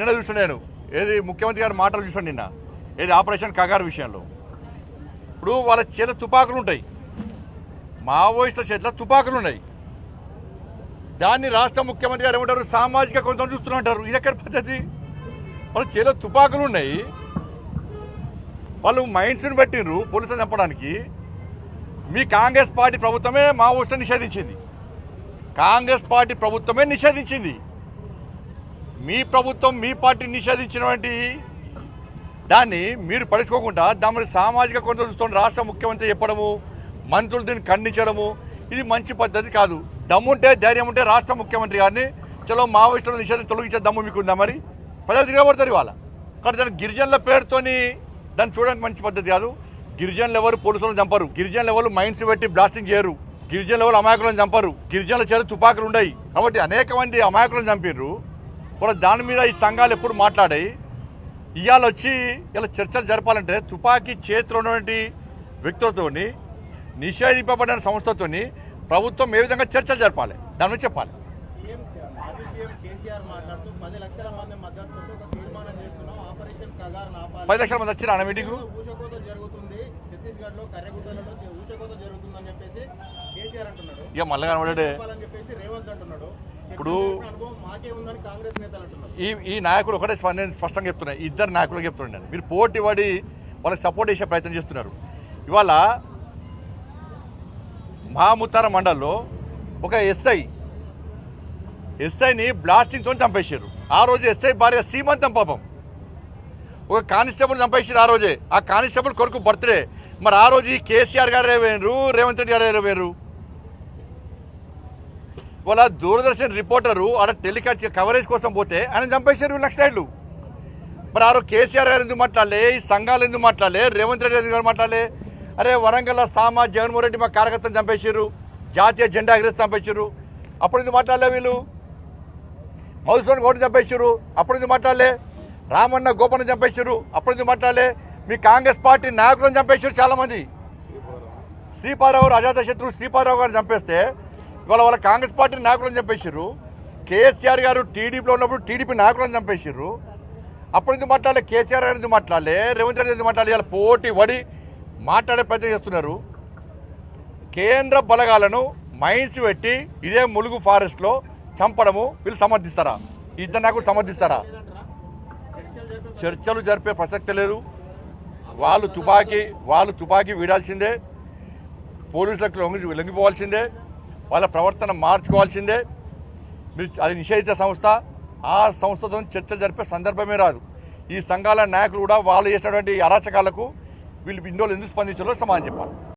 నిన్న చూసిన నేను. ఏది ముఖ్యమంత్రి గారి మాటలు చూసాను నిన్న. ఏది ఆపరేషన్ కగారు విషయంలో. ఇప్పుడు వాళ్ళ చేత తుపాకులు ఉంటాయి. మావోయిస్టుల చేతిలో తుపాకులు ఉన్నాయి. దాన్ని రాష్ట్ర ముఖ్యమంత్రి గారు ఏమంటారు? సామాజిక కొంత చూస్తున్నట్టారు ఇది ఎక్కడ పద్ధతి? వాళ్ళ చేతిలో తుపాకులు ఉన్నాయి. వాళ్ళు మైండ్స్ని పెట్టిండ్రు పోలీసులు చంపడానికి. మీ కాంగ్రెస్ పార్టీ ప్రభుత్వమే మావోయిస్టులు నిషేధించింది. కాంగ్రెస్ పార్టీ ప్రభుత్వమే నిషేధించింది. మీ ప్రభుత్వం మీ పార్టీ నిషేధించినటువంటి దాన్ని మీరు పడుచుకోకుండా దాని సామాజిక కొంత చూస్తున్న రాష్ట్ర ముఖ్యమంత్రి చెప్పడము మంత్రులు దీన్ని ఖండించడము. ఇది మంచి పద్ధతి కాదు. దమ్ముంటే ధైర్యం ఉంటే రాష్ట్ర ముఖ్యమంత్రి గారిని చలో మావోయిస్టులను నిషేధం తొలగించే దమ్ము మీకుందా మరి? ప్రజలు తిరగబడతారు ఇవాళ. కానీ దాని గిరిజనుల పేరుతోని దాన్ని చూడడానికి మంచి పద్ధతి కాదు. గిరిజనులు ఎవరు పోలీసులను చంపరు. గిరిజనులు ఎవరు మైండ్స్ పెట్టి బ్లాస్టింగ్ చేయరు. గిరిజనులు ఎవరు అమాయకులను చంపరు. గిరిజనుల చేత తుపాకులు ఉన్నాయి కాబట్టి అనేక మంది అమాయకులను చంపారు కూడా దాని మీద ఈ సంఘాలు ఎప్పుడు మాట్లాడాయి. ఇవాళ వచ్చి ఇలా చర్చలు జరపాలంటే తుపాకీ చేతిలో ఉన్నటువంటి వ్యక్తులతోని నిషేధింపబడిన సంస్థతోని ప్రభుత్వం ఏ విధంగా చర్చలు జరపాలి? దాని మీద చెప్పాలి. పది లక్షల మంది వచ్చిన మీటింగ్? ఇక మళ్ళీ కనబడే ఇప్పుడు- ఈ ఈ నాయకులు ఒకటే స్ప- నేను స్పష్టంగా చెప్తున్నాను ఇద్దరు నాయకులు చెప్తున్నాను మీరు పోటీ పడి వాళ్ళకి సపోర్ట్ చేసే ప్రయత్నం చేస్తున్నారు. ఇవాళ మహాముత్తార మండల్లో ఒక ఎస్ఐ ఎస్ఐని బ్లాస్టింగ్తో చంపేశారు. ఆ రోజు ఎస్ఐ భార్య సీమంతం పాపం. ఒక కానిస్టేబుల్ చంపేసారు ఆ రోజే. ఆ కానిస్టేబుల్ కొడుకు బర్త్డే మరి ఆ రోజు ఈ కేసీఆర్ గారు వేరు రేవంత్ రెడ్డి గారు వేరు వాళ్ళ దూరదర్శన్ రిపోర్టరు ఆడ టెలికాస్ట్ కవరేజ్ కోసం పోతే ఆయన చంపేశారు వీళ్ళు నక్సలైట్లు మరి ఆరు కేసీఆర్ గారు ఎందుకు మాట్లాడలే? ఈ సంఘాలు ఎందుకు మాట్లాడలే? రేవంత్ రెడ్డి ఎందుకు మాట్లాడలే. అరే వరంగల్ సామా జగన్మోహన్ రెడ్డి మా కార్యకర్తను చంపేశారు. జాతీయ జెండా ఎగరేసి చంపేశారు. అప్పుడు ఎందుకు మాట్లాడలే వీళ్ళు? మధుసూదన్ గౌడ్ చంపేశారు. అప్పుడు ఎందుకు మాట్లాడలే? రామన్న గోపన్న చంపేశారు. అప్పుడు ఎందుకు మాట్లాడలే? మీ కాంగ్రెస్ పార్టీ నాయకులను చంపేశారు చాలామంది. శ్రీపారావు అజాత శత్రువు శ్రీపారావు గారిని చంపేస్తే ఇవాళ వాళ్ళ కాంగ్రెస్ పార్టీ నాయకులను చంపేశారు కేసీఆర్ గారు టీడీపీలో ఉన్నప్పుడు టీడీపీ నాయకులను చంపేశారు అప్పటి నుంచి మాట్లాడలే కేసీఆర్ గారి నుంచి మాట్లాడలే రేవంత్ రెడ్డి నుంచి మాట్లాడలే ఇలా పోటీ పడి మాట్లాడే ప్రయత్నం చేస్తున్నారు. కేంద్ర బలగాలను మైన్స్ పెట్టి ఇదే ములుగు ఫారెస్ట్లో చంపడము వీళ్ళు సమర్థిస్తారా? ఇద్దరు నాయకులు సమర్థిస్తారా? చర్చలు జరిపే చర్చలు జరిపే ప్రసక్తి లేదు. వాళ్ళు తుపాకీ వాళ్ళు తుపాకీ వీడాల్సిందే. పోలీసులకు లొంగి లొంగిపోవాల్సిందే. వాళ్ళ ప్రవర్తన మార్చుకోవాల్సిందే. మీరు అది నిషేధిత సంస్థ. ఆ సంస్థతో చర్చ జరిపే సందర్భమే రాదు. ఈ సంఘాల నాయకులు కూడా వాళ్ళు చేసినటువంటి అరాచకాలకు వీళ్ళు ఇందులో ఎందుకు స్పందించాలో సమాధానం చెప్పాలి.